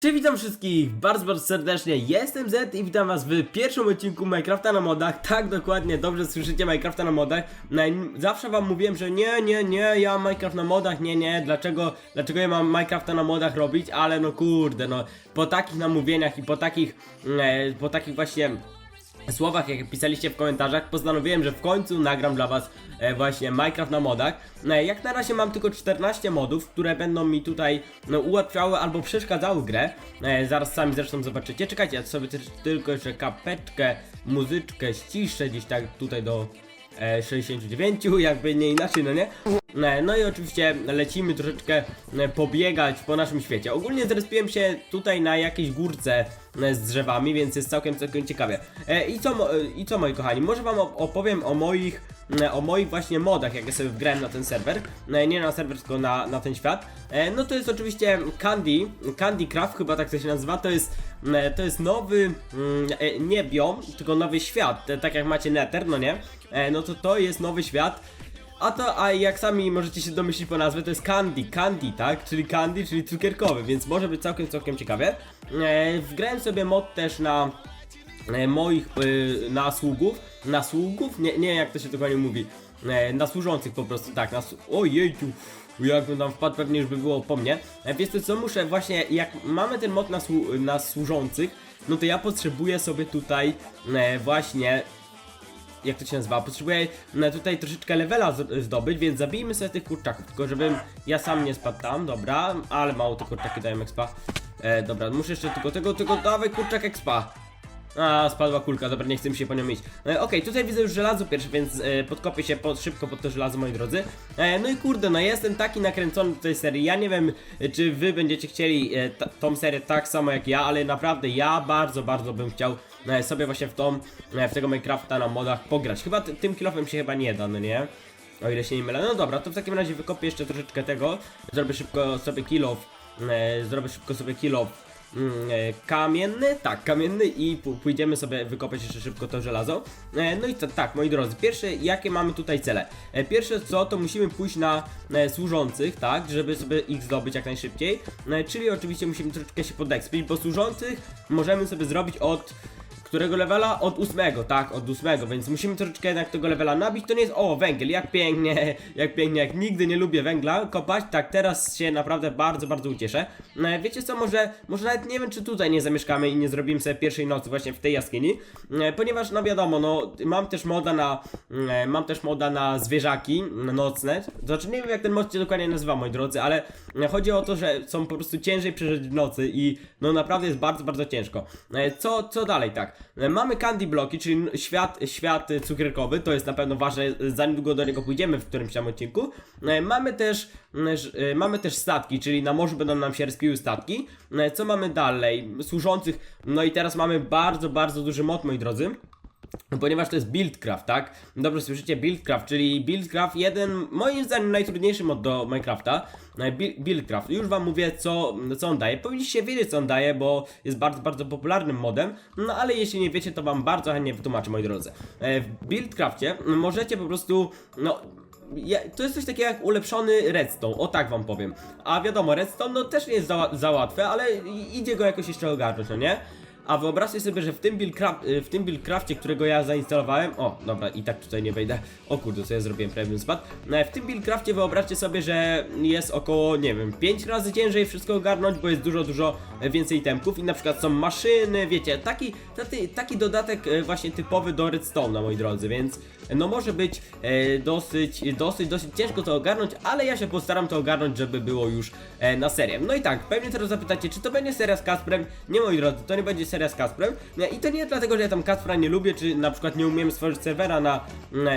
Cześć, witam wszystkich bardzo, bardzo serdecznie, jestem Z i witam was w pierwszym odcinku Minecrafta na modach. Tak, dokładnie, dobrze słyszycie Minecrafta na modach. Zawsze wam mówiłem, że nie, nie, nie, ja Minecraft na modach, nie, nie Dlaczego, dlaczego ja mam Minecrafta na modach robić, ale no kurde, no Po takich namówieniach i po takich, e, po takich właśnie słowach, jak pisaliście w komentarzach, postanowiłem, że w końcu nagram dla was e, właśnie Minecraft na modach. E, jak na razie mam tylko 14 modów, które będą mi tutaj no, ułatwiały albo przeszkadzały grę. E, zaraz sami zresztą zobaczycie. Czekajcie, ja sobie tylko jeszcze kapeczkę, muzyczkę ściszę gdzieś tak tutaj do 69, jakby nie inaczej, no nie? E, No i oczywiście lecimy troszeczkę e, pobiegać po naszym świecie. Ogólnie zrespiłem się tutaj na jakiejś górce e, z drzewami, więc jest całkiem, całkiem ciekawie. E, I co, e, i co moi kochani, może wam op- opowiem o moich, e, o moich właśnie modach, jak ja sobie wgrałem na ten serwer. E, Nie na serwer, tylko na, na ten świat. E, No to jest oczywiście Candy, Candy Craft chyba tak to się nazywa, to jest, e, to jest nowy, mm, e, nie biom, tylko nowy świat, e, tak jak macie Nether, no nie? No to to jest nowy świat. A to, a jak sami możecie się domyślić po nazwie, to jest Candy, Candy, tak? Czyli Candy, czyli cukierkowy, więc może być całkiem, całkiem ciekawie. Wgrałem sobie mod też na moich, e, na sługów, na sługów? Nie, nie jak to się dokładnie mówi. E, na służących po prostu, tak, na Ojejciu, jakbym tam wpadł, pewnie już by było po mnie. E, wiesz co, co muszę właśnie, jak mamy ten mod na, na służących, no to ja potrzebuję sobie tutaj właśnie jak to się nazywa, potrzebuję tutaj troszeczkę levela zdobyć, więc zabijmy sobie tych kurczaków, tylko żebym ja sam nie spadł tam, dobra, ale mało te kurczaki dają expa. E, dobra, muszę jeszcze tylko tego, tego, dawaj kurczak expa. A, spadła kulka, dobra, nie chcę mi się po nią iść. E, Okej, tutaj widzę już żelazo pierwsze, więc e, podkopię się pod, szybko pod to żelazo, moi drodzy. E, no i kurde, no jestem taki nakręcony do tej serii. Ja nie wiem, czy wy będziecie chcieli e, tą serię tak samo jak ja, ale naprawdę ja bardzo, bardzo bym chciał e, sobie właśnie w tą, e, w tego Minecrafta na modach pograć. Chyba ty, tym kilofem się chyba nie da, no nie? O ile się nie mylę. No dobra, to w takim razie wykopię jeszcze troszeczkę tego. Zrobię szybko sobie kilof. E, zrobię szybko sobie kilof mm, e, kamienny, tak, kamienny i pójdziemy sobie wykopać jeszcze szybko to żelazo. E, no i to, tak, moi drodzy, pierwsze, jakie mamy tutaj cele? E, pierwsze co, to musimy pójść na e, służących, tak, żeby sobie ich zdobyć jak najszybciej. E, czyli oczywiście musimy troszeczkę się podekspić, bo służących możemy sobie zrobić od którego levela? Od ósmego, tak, od ósmego, więc musimy troszeczkę jednak tego levela nabić. To nie jest, o, węgiel, jak pięknie, jak pięknie, jak nigdy nie lubię węgla kopać, tak, teraz się naprawdę bardzo, bardzo ucieszę. E, wiecie co, może, może nawet nie wiem, czy tutaj nie zamieszkamy i nie zrobimy sobie pierwszej nocy właśnie w tej jaskini, e, ponieważ, no wiadomo, no, mam też moda na, e, mam też moda na zwierzaki nocne, znaczy nie wiem, jak ten mod się dokładnie nazywa, moi drodzy, ale chodzi o to, że są po prostu ciężej przeżyć w nocy i, no, naprawdę jest bardzo, bardzo ciężko. Co, co dalej, tak? E, Mamy candy bloki, czyli świat, świat cukierkowy, to jest na pewno ważne, e, za niedługo do niego pójdziemy w którymś tam odcinku. E, Mamy też, e, mamy też statki, czyli na morzu będą nam się respiły statki. Co mamy dalej? Służących, no i teraz mamy bardzo, bardzo duży mod, moi drodzy. Ponieważ to jest Buildcraft, tak? Dobrze słyszycie Buildcraft, czyli Buildcraft jeden, moim zdaniem najtrudniejszy mod do Minecrafta. Buildcraft. Już wam mówię co, co on daje. Powinniście wiedzieć co on daje, bo jest bardzo, bardzo popularnym modem. No ale jeśli nie wiecie, to wam bardzo chętnie wytłumaczę, moi drodzy. E, W Buildcrafcie możecie po prostu, no ja, to jest coś takiego jak ulepszony redstone, o tak wam powiem. A wiadomo, redstone no też nie jest za, za łatwe, ale idzie go jakoś jeszcze ogarnąć, no nie? A wyobraźcie sobie, że w tym, buildcraft, y, w tym buildcrafcie, którego ja zainstalowałem. O, dobra, i tak tutaj nie wejdę. O kurde, co ja zrobiłem, bym spadł. No, w tym buildcrafcie wyobraźcie sobie, że jest około, nie wiem, 5 razy ciężej wszystko ogarnąć, bo jest dużo, dużo więcej temków i na przykład są maszyny, wiecie, taki, taki, taki dodatek e, właśnie typowy do redstone'a, moi drodzy, więc no może być e, dosyć, dosyć, dosyć ciężko to ogarnąć, ale ja się postaram to ogarnąć, żeby było już e, na serię. No i tak, pewnie teraz zapytacie, czy to będzie seria z Kasprem? Nie moi drodzy, to nie będzie seria z Kasprem. I to nie dlatego, że ja tam Kaspra nie lubię, czy na przykład nie umiem stworzyć serwera na,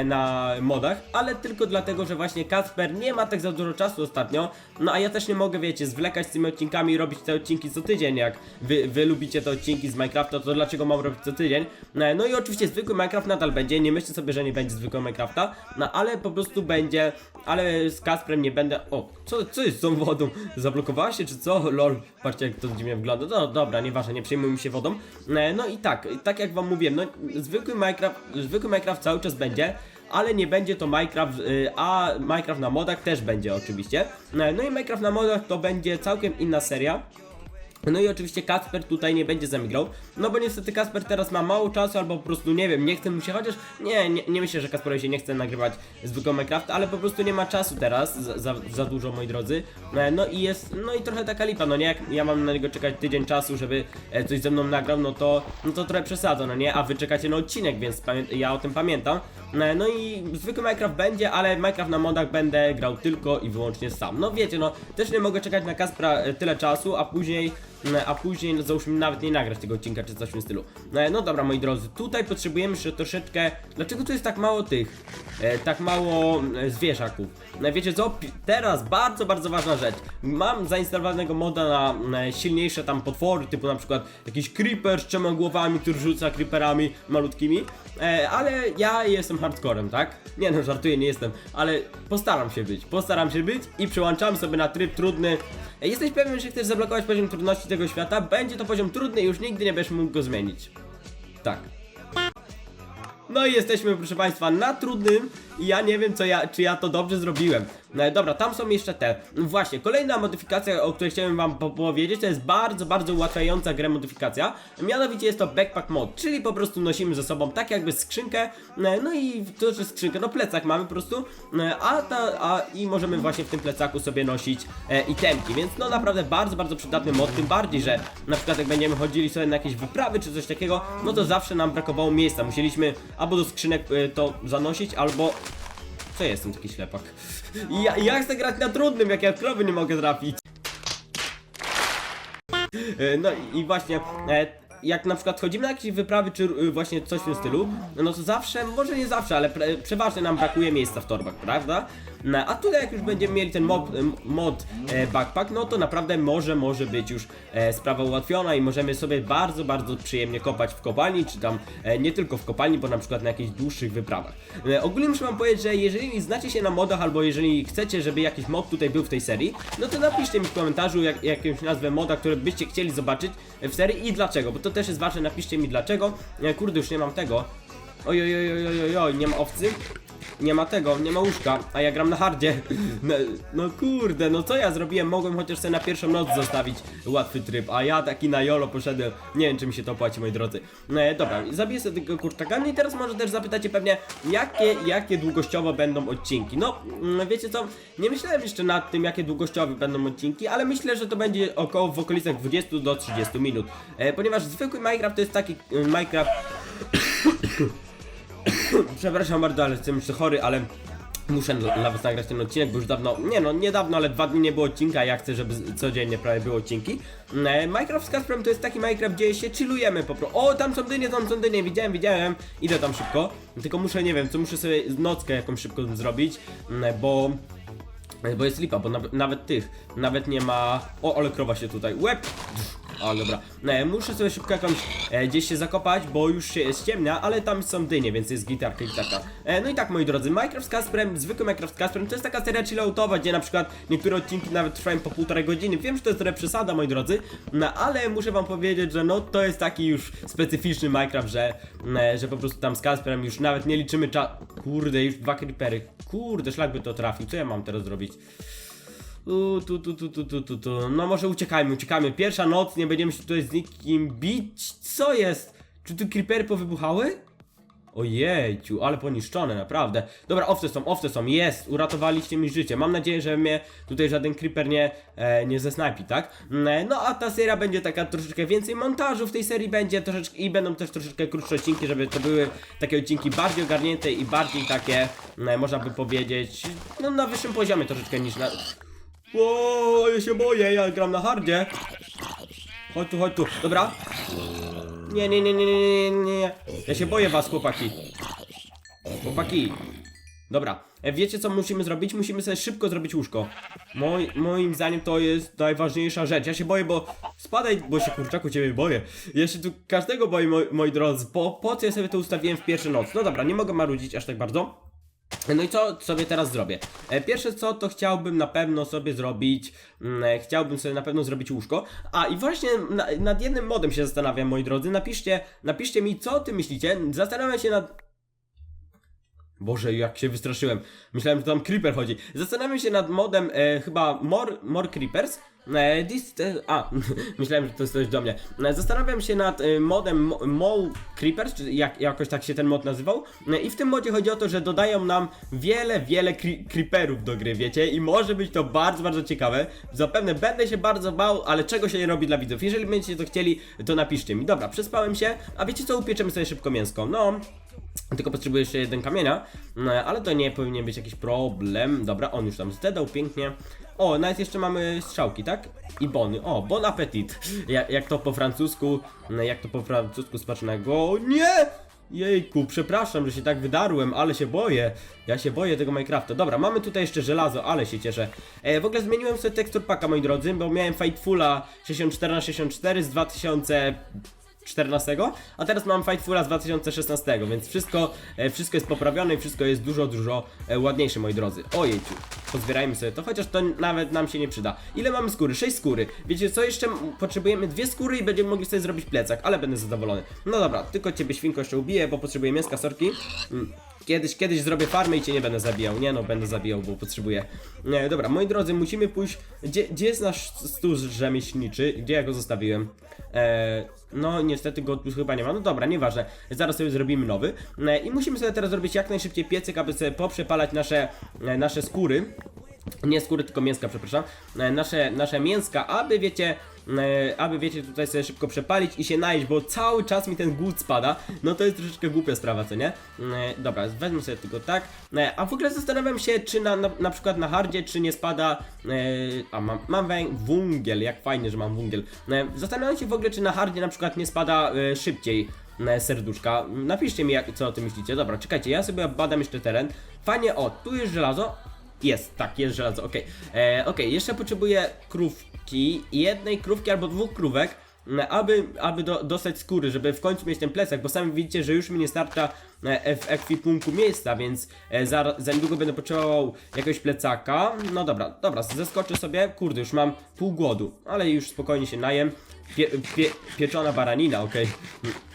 na modach, ale tylko dlatego, że właśnie Kasper nie ma tak za dużo czasu ostatnio, no a ja też nie mogę, wiecie, zwlekać z tymi odcinkami i robić te odcinki co tydzień, jak wy, wy lubicie te odcinki z Minecrafta, to dlaczego mam robić co tydzień? E, No i oczywiście zwykły Minecraft nadal będzie, nie myślcie sobie, że nie będzie zwykłego Minecrafta, no ale po prostu będzie, ale z Kasprem nie będę, o, co, co jest z tą wodą? Zablokowała się czy co? Lol, patrzcie jak to dziwnie wygląda, no dobra, nieważne, nie przejmujmy się wodą. E, No i tak, tak jak wam mówiłem, no zwykły Minecraft, zwykły Minecraft cały czas będzie, ale nie będzie to Minecraft, y, a Minecraft na modach też będzie oczywiście. E, No i Minecraft na modach to będzie całkiem inna seria. No i oczywiście Kasper tutaj nie będzie z nami grał, no bo niestety Kasper teraz ma mało czasu, albo po prostu nie wiem, nie chce mu się, chociaż nie, nie, nie myślę, że Kasperowi się nie chce nagrywać zwykłego Minecrafta, ale po prostu nie ma czasu teraz, za, za, za dużo moi drodzy, E, no i jest, no i trochę taka lipa, no nie, jak ja mam na niego czekać tydzień czasu, żeby e, coś ze mną nagrał, no to, no to trochę przesadzą, no nie, a wy czekacie na odcinek, więc ja o tym pamiętam, E, no i zwykły Minecraft będzie, ale Minecraft na modach będę grał tylko i wyłącznie sam, no wiecie, no też nie mogę czekać na Kaspra tyle czasu, a później a później no, załóżmy nawet nie nagrać tego odcinka czy coś w tym stylu. No, no dobra moi drodzy, tutaj potrzebujemy jeszcze troszeczkę. Dlaczego tu jest tak mało tych? E, tak mało e, zwierzaków. Wiecie co? Teraz bardzo, bardzo ważna rzecz. Mam zainstalowanego moda na, silniejsze tam potwory, typu na przykład jakiś creeper z trzema głowami, który rzuca creeperami malutkimi. E, ale ja jestem hardcorem, tak? Nie no, żartuję, nie jestem, ale postaram się być. Postaram się być i przełączam sobie na tryb trudny. E, Jesteś pewien, że chcesz zablokować poziom trudności tego świata? Będzie to poziom trudny i już nigdy nie będziesz mógł go zmienić. Tak. No i jesteśmy, proszę Państwa, na trudnym i ja nie wiem, co ja, czy ja to dobrze zrobiłem. No dobra, tam są jeszcze te. Właśnie, kolejna modyfikacja, o której chciałem Wam po powiedzieć, to jest bardzo, bardzo ułatwiająca grę modyfikacja. Mianowicie jest to Backpack Mod, czyli po prostu nosimy ze sobą tak jakby skrzynkę, no no i to, że skrzynkę, no plecak mamy po prostu, a, ta, a i możemy właśnie w tym plecaku sobie nosić e, itemki, więc no naprawdę bardzo, bardzo przydatny mod, tym bardziej, że na przykład jak będziemy chodzili sobie na jakieś wyprawy czy coś takiego, no to zawsze nam brakowało miejsca, musieliśmy albo do skrzynek e, to zanosić, albo co jestem taki ślepak? Ja, ja chcę grać na trudnym, jak ja krowy nie mogę trafić. E, No i- i właśnie, e, jak na przykład chodzimy na jakieś wyprawy, czy e, właśnie coś w tym stylu, no to zawsze, może nie zawsze, ale pre, przeważnie nam brakuje miejsca w torbach, prawda? No, a tutaj jak już będziemy mieli ten mod, e, mod e, backpack, no to naprawdę może, może być już e, sprawa ułatwiona i możemy sobie bardzo, bardzo przyjemnie kopać w kopalni, czy tam e, nie tylko w kopalni, bo na przykład na jakichś dłuższych wyprawach. E, ogólnie muszę wam powiedzieć, że jeżeli znacie się na modach, albo jeżeli chcecie, żeby jakiś mod tutaj był w tej serii, no to napiszcie mi w komentarzu jak, jakąś nazwę moda, które byście chcieli zobaczyć w serii i dlaczego, bo to też jest ważne, napiszcie mi dlaczego. E, kurde, już nie mam tego. Oj, oj, oj, oj, oj, oj, nie ma owcy. Nie ma tego, nie ma łóżka, a ja gram na hardzie. No, no kurde, no co ja zrobiłem? Mogłem chociaż sobie na pierwszą noc zostawić łatwy tryb, a ja taki na jolo poszedłem. Nie wiem, czy mi się to opłaci, moi drodzy. No, e, dobra, zabiję sobie tego kurczaka. I teraz może też zapytacie pewnie, jakie, jakie długościowo będą odcinki. No, mm, wiecie co, nie myślałem jeszcze nad tym, jakie długościowe będą odcinki, ale myślę, że to będzie około w okolicach 20 do 30 minut. E, ponieważ zwykły Minecraft to jest taki e, Minecraft Przepraszam bardzo, ale jestem jeszcze chory, ale muszę dla was nagrać ten odcinek, bo już dawno, nie no, niedawno, ale dwa dni nie było odcinka, ja chcę, żeby codziennie prawie było odcinki. E, Minecraft z Kasprem to jest taki Minecraft, gdzie się chillujemy po prostu. O, tam są dynie, tam są dynie, widziałem, widziałem, idę tam szybko. Tylko muszę, nie wiem, co muszę sobie nockę jakąś szybko zrobić, mm, bo... Bo jest lipa, bo nawet, nawet tych, nawet nie ma... O, ale krowa się tutaj, łeb! O, dobra. E, muszę sobie szybko jakąś e, gdzieś się zakopać, bo już się ściemnia, ale tam są dynie, więc jest gitarka, gitarka. E, no i tak, moi drodzy, Minecraft z Kasprem, zwykły Minecraft z Kasprem, to jest taka seria chilloutowa, gdzie na przykład niektóre odcinki nawet trwają po półtorej godziny. Wiem, że to jest trochę przesada, moi drodzy, no ale muszę wam powiedzieć, że no to jest taki już specyficzny Minecraft, że, e, że po prostu tam z Kasprem już nawet nie liczymy cza... Kurde, już dwa creepery. Kurde, szlak by to trafił. Co ja mam teraz zrobić? Tu, tu, tu, tu, tu, tu, tu. No może uciekajmy, uciekajmy. Pierwsza noc, nie będziemy się tutaj z nikim bić. Co jest? Czy tu creepery powybuchały? Ojejciu, ale poniszczone, naprawdę. Dobra, owce są, owce są, jest, uratowaliście mi życie. Mam nadzieję, że mnie tutaj żaden creeper nie, e, nie zesnajpi, tak? Mm, No a ta seria będzie taka troszeczkę więcej montażu w tej serii będzie troszeczkę i będą też troszeczkę krótsze odcinki, żeby to były takie odcinki bardziej ogarnięte i bardziej takie, mm, można by powiedzieć, no na wyższym poziomie troszeczkę niż na... O, ja się boję, ja gram na hardzie. Chodź tu, chodź tu, dobra. Nie, nie, nie, nie, nie, nie, nie. Ja się boję was, chłopaki. Chłopaki. Dobra, e, wiecie co musimy zrobić? Musimy sobie szybko zrobić łóżko. Moi, moim zdaniem to jest najważniejsza rzecz. Ja się boję, bo spadaj, bo się kurczaku ciebie boję. Ja się tu każdego boję, moi, moi drodzy. Po, po co ja sobie to ustawiłem w pierwszą noc? No dobra, nie mogę marudzić aż tak bardzo. No i co sobie teraz zrobię? E, Pierwsze co, to chciałbym na pewno sobie zrobić, mm, e, chciałbym sobie na pewno zrobić łóżko. A i właśnie na, nad jednym modem się zastanawiam, moi drodzy. Napiszcie, napiszcie mi, co ty myślicie. Zastanawiam się nad... Boże, jak się wystraszyłem. Myślałem, że tam Creeper chodzi. Zastanawiam się nad modem e, chyba More, More Creepers. E, this, e, a, myślałem, że to jest coś do mnie. E, zastanawiam się nad e, modem Mo, Creepers, czy jak, jakoś tak się ten mod nazywał. E, I w tym modzie chodzi o to, że dodają nam wiele, wiele cre creeperów do gry, wiecie? I może być to bardzo, bardzo ciekawe. Zapewne będę się bardzo bał, ale czego się nie robi dla widzów. Jeżeli będziecie to chcieli, to napiszcie mi. Dobra, przespałem się. A wiecie co? Upieczemy sobie szybko mięsko. No, tylko potrzebuję jeszcze jeden kamienia, no, ale to nie powinien być jakiś problem. Dobra, on już tam zdedał pięknie. O, nawet jeszcze mamy strzałki, tak? I bony. O, bon appetit. Jak, to po francusku, no, jak to po francusku smacznego. Nie! Jejku, przepraszam, że się tak wydarłem, ale się boję. Ja się boję tego Minecrafta. Dobra, mamy tutaj jeszcze żelazo, ale się cieszę. E, w ogóle zmieniłem sobie tekstur paka, moi drodzy, bo miałem Fightfula 64 na 64 z 2000 14, a teraz mam Fightfula z 2016, więc wszystko, e, wszystko jest poprawione i wszystko jest dużo, dużo e, ładniejsze, moi drodzy. Ojejciu, pozbierajmy sobie to, chociaż to nawet nam się nie przyda. Ile mamy skóry? 6 skóry. Wiecie co, jeszcze potrzebujemy dwie skóry i będziemy mogli sobie zrobić plecak, ale będę zadowolony. No dobra, tylko ciebie świnko jeszcze ubiję, bo potrzebuję mięska, sorki. Mm. Kiedyś, kiedyś zrobię farmę i cię nie będę zabijał. Nie no, będę zabijał, bo potrzebuję. Dobra, moi drodzy, musimy pójść. Gdzie, gdzie jest nasz stół rzemieślniczy? Gdzie ja go zostawiłem? Eee, no, niestety go tu chyba nie ma. No dobra, nieważne. Zaraz sobie zrobimy nowy. E, I musimy sobie teraz zrobić jak najszybciej piecyk, aby sobie poprzepalać nasze, e, nasze skóry. Nie skóry, tylko mięska, przepraszam. E, Nasze, nasze mięska, aby wiecie, e, aby wiecie tutaj sobie szybko przepalić i się najeść, bo cały czas mi ten głód spada. No to jest troszeczkę głupia sprawa, co nie? E, Dobra, wezmę sobie tylko tak. A w ogóle zastanawiam się, czy na, na, na przykład na hardzie, czy nie spada. A mam, mam wę- węgiel, jak fajnie, że mam węgiel. Zastanawiam się w ogóle, czy na hardzie na przykład nie spada szybciej serduszka. Napiszcie mi, jak, co o tym myślicie. Dobra, czekajcie, ja sobie badam jeszcze teren. Fajnie, o, tu jest żelazo. Jest, tak, jest żelazo, okej. E, Okej, jeszcze potrzebuję krówki, jednej krówki albo dwóch krówek, m, aby, aby do, dostać skóry, żeby w końcu mieć ten plecak, bo sami widzicie, że już mi nie starcza e, w ekwipunku miejsca, więc e, za, za niedługo będę potrzebował jakiegoś plecaka. No dobra, dobra, zeskoczę sobie, kurde, już mam pół głodu, ale już spokojnie się najem. Pie, pie, pieczona baranina, okej.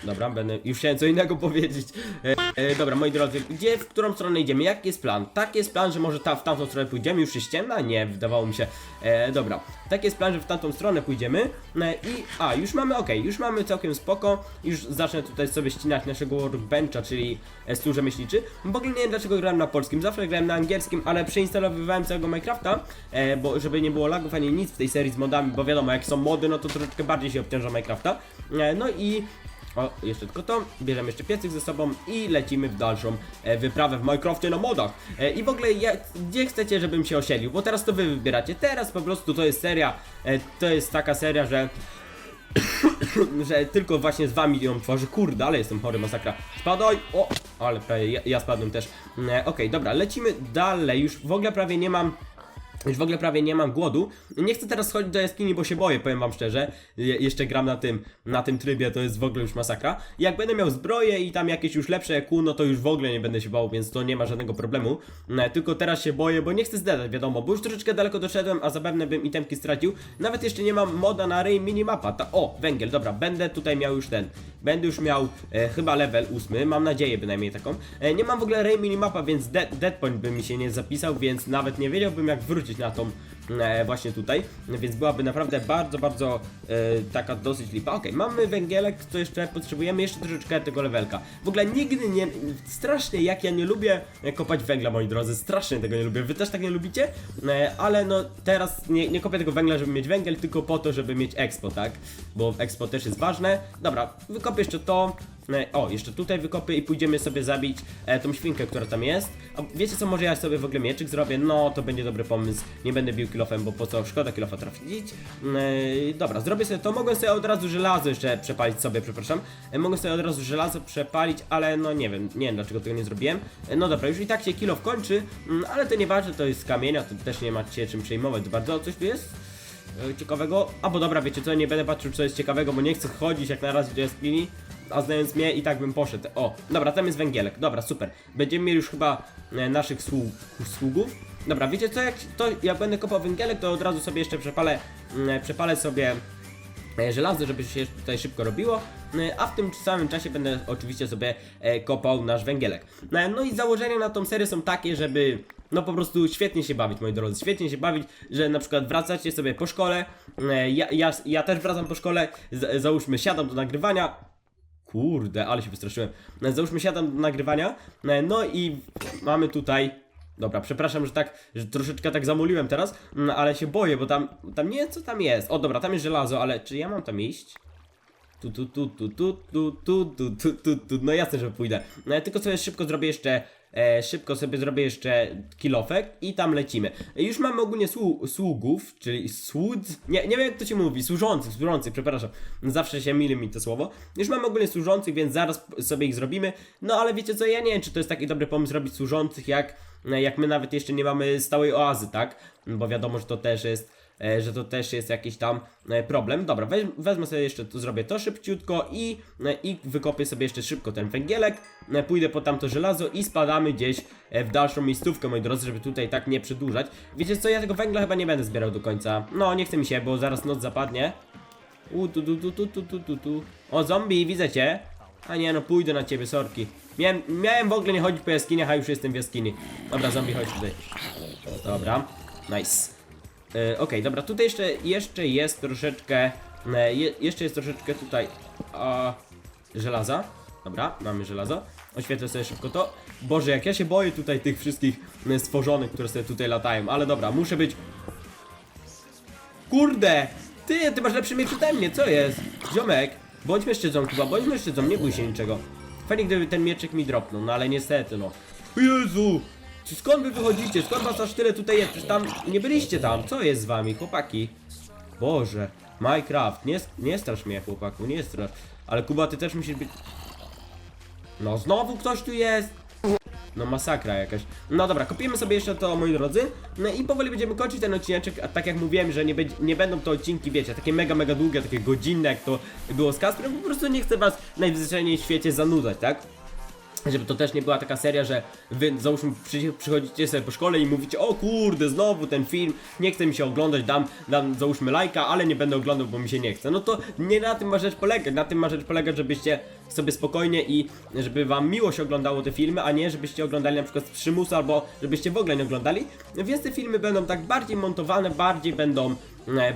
Dobra, będę. Już chciałem co innego powiedzieć. E, e, dobra, moi drodzy, gdzie, w którą stronę idziemy? Jaki jest plan? Tak jest plan, że może ta, w tamtą stronę pójdziemy, już się ściemna? Nie, wydawało mi się. E, dobra, tak jest plan, że w tamtą stronę pójdziemy. E, I, a, już mamy, okej, już mamy całkiem spoko. Już zacznę tutaj sobie ścinać naszego workbencha, czyli e, rzemieślniczy. W ogóle nie wiem dlaczego grałem na polskim, zawsze grałem na angielskim, ale przeinstalowywałem całego Minecrafta, e, bo żeby nie było lagów ani nic w tej serii z modami, bo wiadomo, jak są mody, no to troszeczkę bardziej się obciąża Minecrafta. E, no i o, jeszcze tylko to, bierzemy jeszcze piecyk ze sobą i lecimy w dalszą e, wyprawę w Minecrafcie na modach. E, I w ogóle gdzie chcecie, żebym się osiedlił? Bo teraz to wy wybieracie. Teraz po prostu to jest seria, e, to jest taka seria, że że tylko właśnie z wami ją tworzy. Kurde, ale jestem chory, masakra. Spadaj! O! Ale ja, ja spadłem też. E, Okej, dobra, lecimy dalej. Już w ogóle prawie nie mam. Już w ogóle prawie nie mam głodu. Nie chcę teraz chodzić do jaskini, bo się boję, powiem wam szczerze. Je jeszcze gram na tym, na tym trybie, to jest w ogóle już masakra. Jak będę miał zbroję i tam jakieś już lepsze EQ, no to już w ogóle nie będę się bał, więc to nie ma żadnego problemu. E, tylko teraz się boję, bo nie chcę zdedać, wiadomo, bo już troszeczkę daleko doszedłem, a zapewne bym itemki stracił. Nawet jeszcze nie mam moda na Ray Minimapa. Ta, o, węgiel, dobra, będę tutaj miał już ten. Będę już miał e, chyba level 8, mam nadzieję bynajmniej taką. E, nie mam w ogóle Ray Minimapa, więc de Deadpoint by mi się nie zapisał, więc nawet nie wiedziałbym jak wrócić na tą e, właśnie tutaj, więc byłaby naprawdę bardzo, bardzo e, taka dosyć lipa. Okej, mamy węgielek, co jeszcze potrzebujemy, jeszcze troszeczkę tego levelka. W ogóle nigdy nie, strasznie jak ja nie lubię e, kopać węgla, moi drodzy, strasznie tego nie lubię. Wy też tak nie lubicie? Ale no teraz nie, nie kopię tego węgla, żeby mieć węgiel, tylko po to, żeby mieć expo, tak? Bo expo też jest ważne. Dobra, wykopię jeszcze to. E, O, jeszcze tutaj wykopię i pójdziemy sobie zabić e, tą świnkę, która tam jest. A wiecie co, może ja sobie w ogóle mieczyk zrobię? No, to będzie dobry pomysł. Nie będę bił kilofem, bo po co? Szkoda kilofa trafić. E, dobra, zrobię sobie to. Mogę sobie od razu żelazo jeszcze przepalić sobie, przepraszam. E, mogę sobie od razu żelazo przepalić, ale no nie wiem, nie wiem dlaczego tego nie zrobiłem. E, no dobra, już i tak się kilof kończy, mm, ale to nieważne, to jest z kamienia, to też nie macie czym przejmować bardzo. Coś tu jest? e, ciekawego. A bo dobra, wiecie co, nie będę patrzył co jest ciekawego, bo nie chcę chodzić jak na razie do jaskini. A znając mnie i tak bym poszedł. O, dobra, tam jest węgielek. Dobra, super. Będziemy mieli już chyba e, naszych sług, sługów. Dobra, wiecie co, jak, to, będę kopał węgielek, to od razu sobie jeszcze przepalę, mm, przepalę sobie e, żelazo, żeby się tutaj szybko robiło. e, a w tym samym czasie będę oczywiście sobie e, kopał nasz węgielek. No, no i założenia na tą serię są takie, żeby no po prostu świetnie się bawić, moi drodzy, świetnie się bawić, że na przykład wracacie sobie po szkole, e, ja, ja, ja też wracam po szkole, załóżmy siadam do nagrywania, Kurde, ale się wystraszyłem. No, Załóżmy siadam do nagrywania. e, No i mamy tutaj. Dobra, przepraszam, że tak, że troszeczkę tak zamuliłem teraz, mm, ale się boję, bo tam, tam nie, co tam jest? O, dobra, tam jest żelazo, ale czy ja mam tam iść? Tu, tu, tu, tu, tu, tu, tu, tu, tu, tu, tu, no jasne, że pójdę. No, tylko sobie szybko zrobię jeszcze, e, szybko sobie zrobię jeszcze kilofek i tam lecimy. E, Już mamy ogólnie słu, sługów, czyli słudz, nie, nie wiem jak to się mówi, służących, służących, przepraszam, zawsze się mili mi to słowo. Już mamy ogólnie służących, więc zaraz sobie ich zrobimy, no ale wiecie co, ja nie wiem, czy to jest taki dobry pomysł robić służących, jak, jak my nawet jeszcze nie mamy stałej oazy, tak? Bo wiadomo, że to też jest że to też jest jakiś tam e, problem. Dobra, wezmę sobie jeszcze, tu zrobię to szybciutko i, e, i wykopię sobie jeszcze szybko ten węgielek, e, pójdę po tamto żelazo i spadamy gdzieś e, w dalszą miejscówkę, moi drodzy, żeby tutaj tak nie przedłużać. Wiecie co, ja tego węgla chyba nie będę zbierał do końca. No, nie chce mi się, bo zaraz noc zapadnie. U, tu, tu, tu, tu, tu, tu, tu, tu. O, zombie, widzę cię. A nie, no pójdę na ciebie, sorki. Miałem, miałem w ogóle nie chodzić po jaskiniach, a już jestem w jaskini. Dobra, zombie, chodź tutaj. Dobra, nice. E, Okej, dobra, tutaj jeszcze, jeszcze jest troszeczkę, e, je, jeszcze jest troszeczkę tutaj a, żelaza. Dobra, mamy żelazo. Oświetlę sobie szybko to. Boże, jak ja się boję tutaj tych wszystkich e, stworzonych, które sobie tutaj latają, ale dobra, muszę być... Kurde! Ty, ty masz lepszy miecz ode mnie, co jest? Ziomek, bądź mężczyzną chyba, bądź mężczyzną, nie bój się niczego. Fajnie gdyby ten mieczyk mi dropnął, no ale niestety no. Jezu! Czy skąd wy wychodzicie? Skąd was aż tyle tutaj jest? Przecież tam nie byliście tam. Co jest z wami, chłopaki? Boże, Minecraft, nie, nie strasz mnie, chłopaku, nie strasz. Ale Kuba, ty też musisz być... No znowu ktoś tu jest! No masakra jakaś. No dobra, kopiemy sobie jeszcze to, moi drodzy. No i powoli będziemy kończyć ten odcineczek, a tak jak mówiłem, że nie, będzie, nie będą to odcinki, wiecie, takie mega, mega długie, takie godzinne, jak to było z Kasprem, po prostu nie chcę was najzwyczajniej w świecie zanudzać, tak? Żeby to też nie była taka seria, że wy załóżmy przy, przychodzicie sobie po szkole i mówicie o kurde, znowu ten film, nie chce mi się oglądać, dam, dam załóżmy lajka, ale nie będę oglądał, bo mi się nie chce. No to nie na tym ma rzecz polegać, na tym ma rzecz polegać, żebyście sobie spokojnie i żeby wam miło się oglądało te filmy, a nie żebyście oglądali na przykład z przymusu albo żebyście w ogóle nie oglądali. Więc te filmy będą tak bardziej montowane, bardziej będą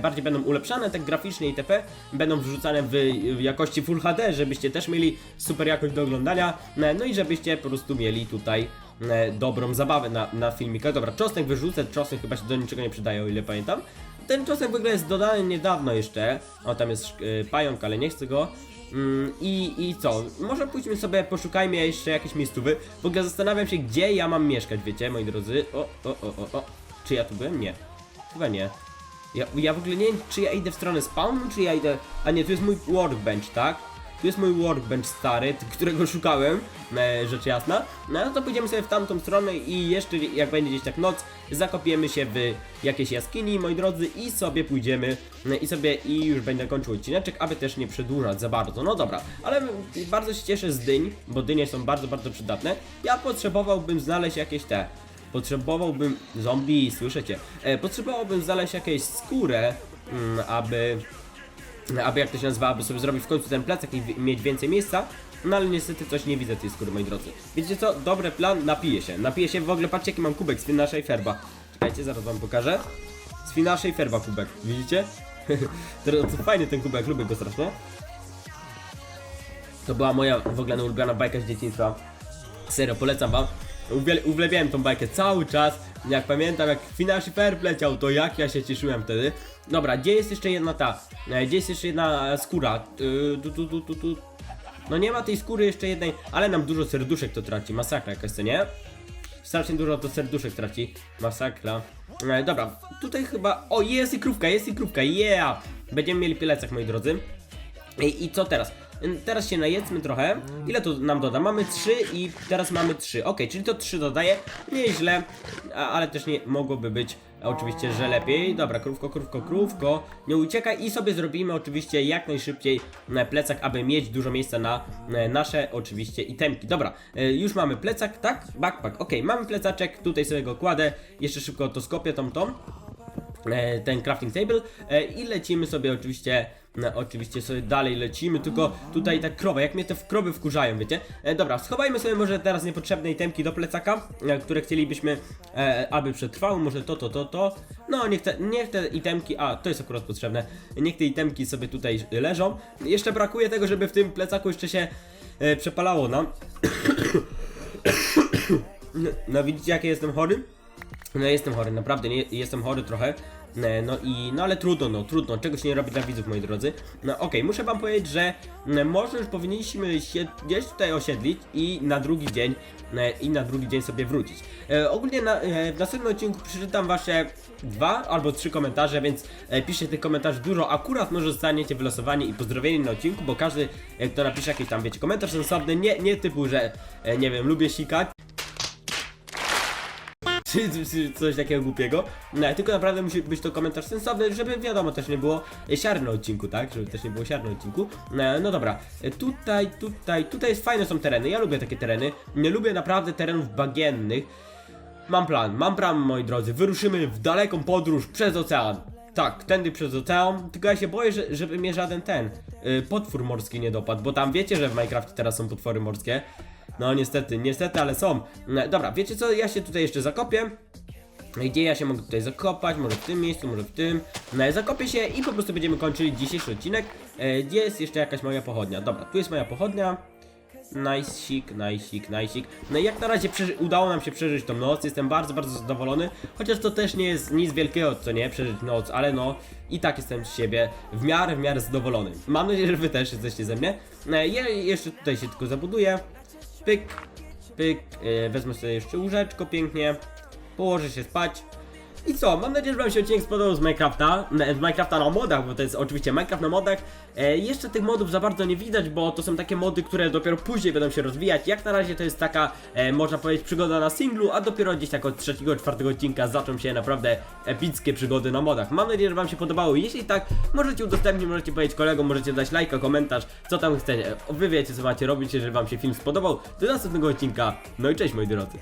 bardziej będą ulepszane, tak graficznie itp. Będą wrzucane w, jakości Full HD, żebyście też mieli super jakość do oglądania, e, no i żebyście po prostu mieli tutaj e, dobrą zabawę na, na filmikach. Dobra, czosnek wyrzucę, czosnek chyba się do niczego nie przydaje, o ile pamiętam. Ten czosnek w ogóle jest dodany niedawno jeszcze. O, tam jest e, pająk, ale nie chcę go. Mm, I, I co? Może pójdźmy sobie, poszukajmy jeszcze jakieś miejscowy. W ogóle zastanawiam się, gdzie ja mam mieszkać, wiecie, moi drodzy. O, o, o, o, o. Czy ja tu byłem? Nie. Chyba nie. Ja, ja w ogóle nie wiem, czy ja idę w stronę spawnu, czy ja idę... A nie, tu jest mój workbench, tak? Tu jest mój workbench stary, którego szukałem, e, rzecz jasna. No to pójdziemy sobie w tamtą stronę i jeszcze, jak będzie gdzieś tak noc, zakopiemy się w jakiejś jaskini, moi drodzy, i sobie pójdziemy, e, i sobie, i już będę kończył odcineczek, aby też nie przedłużać za bardzo. No dobra, ale bardzo się cieszę z dyń, bo dynie są bardzo, bardzo przydatne. Ja potrzebowałbym znaleźć jakieś te... Potrzebowałbym. Zombie, słyszycie? E, potrzebowałbym znaleźć jakieś skórę, mm, aby. Aby jak to się nazywa, aby sobie zrobić w końcu ten plecak i mieć więcej miejsca. No ale niestety coś nie widzę tej skóry, moi drodzy. Wiecie co? Dobry plan, napiję się. Napiję się w ogóle, patrzcie jaki mam kubek z naszej ferba. Czekajcie, zaraz wam pokażę. Z naszej ferba kubek, widzicie? to fajny ten kubek, lubię go strasznie. To była moja w ogóle ulubiona bajka z dzieciństwa. Serio, polecam wam. Uwiel- Uwielbiałem tą bajkę cały czas. Jak pamiętam, jak Finashi Fair leciał, to jak ja się cieszyłem wtedy. Dobra, gdzie jest jeszcze jedna ta? e, Gdzie jest jeszcze jedna skóra? Y, Tu, tu, tu, tu, tu. No nie ma tej skóry jeszcze jednej, ale nam dużo serduszek to traci. Masakra jakaś, co nie? Strasznie dużo to serduszek traci. Masakra. E, dobra, tutaj chyba... O, jest i krówka, jest i krówka, yeah! Będziemy mieli plecak, moi drodzy. I, I co teraz? Teraz się najedzmy trochę. Ile to nam doda? Mamy 3 i teraz mamy 3. Ok, czyli to 3 dodaje. Nieźle, ale też nie mogłoby być oczywiście, że lepiej. Dobra, krówko, krówko, krówko. Nie uciekaj i sobie zrobimy oczywiście jak najszybciej plecak, aby mieć dużo miejsca na e, nasze oczywiście itemki. Dobra, e, już mamy plecak, tak? Backpack, ok, mamy plecaczek, tutaj sobie go kładę. Jeszcze szybko to skopię tą tą e, ten crafting table i lecimy sobie oczywiście No, oczywiście sobie dalej lecimy, tylko tutaj ta krowa, jak mnie te krowy wkurzają, wiecie? E, dobra, schowajmy sobie może teraz niepotrzebne itemki do plecaka, e, które chcielibyśmy, e, aby przetrwały, może to, to, to, to. No, niech te, niech te itemki, a, to jest akurat potrzebne, niech te itemki sobie tutaj leżą. Jeszcze brakuje tego, żeby w tym plecaku jeszcze się e, przepalało nam. No, no widzicie jakie jestem chory? No jestem chory, naprawdę nie, jestem chory trochę. E, No i, no ale trudno, no trudno, czegoś nie robi dla widzów, moi drodzy. No okej, muszę wam powiedzieć, że może już powinniśmy się gdzieś tutaj osiedlić i na drugi dzień, e, i na drugi dzień sobie wrócić. E, ogólnie na, e, w następnym odcinku przeczytam wasze dwa albo trzy komentarze, więc e, piszcie tych komentarzy dużo, akurat może zostaniecie wylosowani i pozdrowieni na odcinku, bo każdy, e, kto napisze jakiś tam, wiecie, komentarz sensowny, nie, nie typu, że, e, nie wiem, lubię sikać, czy, czy, coś takiego głupiego. No, tylko naprawdę musi być to komentarz sensowny, żeby wiadomo też nie było siary na odcinku, tak? Żeby też nie było siary na odcinku. No, no dobra, tutaj, tutaj, tutaj jest fajne są tereny. Ja lubię takie tereny. Nie lubię naprawdę terenów bagiennych. Mam plan, mam plan, moi drodzy. Wyruszymy w daleką podróż przez ocean. Tak, tędy przez ocean, tylko ja się boję, że, żeby mnie żaden ten y, potwór morski nie dopadł, bo tam wiecie, że w Minecrafcie teraz są potwory morskie. No niestety, niestety, ale są. No, dobra, wiecie co, ja się tutaj jeszcze zakopię. Gdzie ja się mogę tutaj zakopać? Może w tym miejscu, może w tym. No, zakopię się i po prostu będziemy kończyli dzisiejszy odcinek. E, gdzie jest jeszcze jakaś moja pochodnia? Dobra, tu jest moja pochodnia. Najsik, najsik, najsik. No i jak na razie udało nam się przeżyć tą noc, jestem bardzo, bardzo zadowolony. Chociaż to też nie jest nic wielkiego, co nie, przeżyć noc, ale no i tak jestem z siebie w miarę, w miarę zadowolony. Mam nadzieję, że wy też jesteście ze mnie. E, ja jeszcze tutaj się tylko zabuduję. Pyk, pyk, e, wezmę sobie jeszcze łóżeczko pięknie, położę się spać. I co, mam nadzieję, że wam się odcinek spodobał z Minecrafta, ne- z Minecrafta na modach, bo to jest oczywiście Minecraft na modach. E, jeszcze tych modów za bardzo nie widać, bo to są takie mody, które dopiero później będą się rozwijać. Jak na razie to jest taka, e, można powiedzieć, przygoda na singlu, a dopiero gdzieś tak od trzeciego, czwartego odcinka zaczną się naprawdę epickie przygody na modach. Mam nadzieję, że wam się podobało. Jeśli tak, możecie udostępnić, możecie powiedzieć kolegom, możecie dać lajka, komentarz, co tam chcecie. Wy wiecie, co macie robić, jeżeli wam się film spodobał. Do następnego odcinka, no i cześć moi drodzy.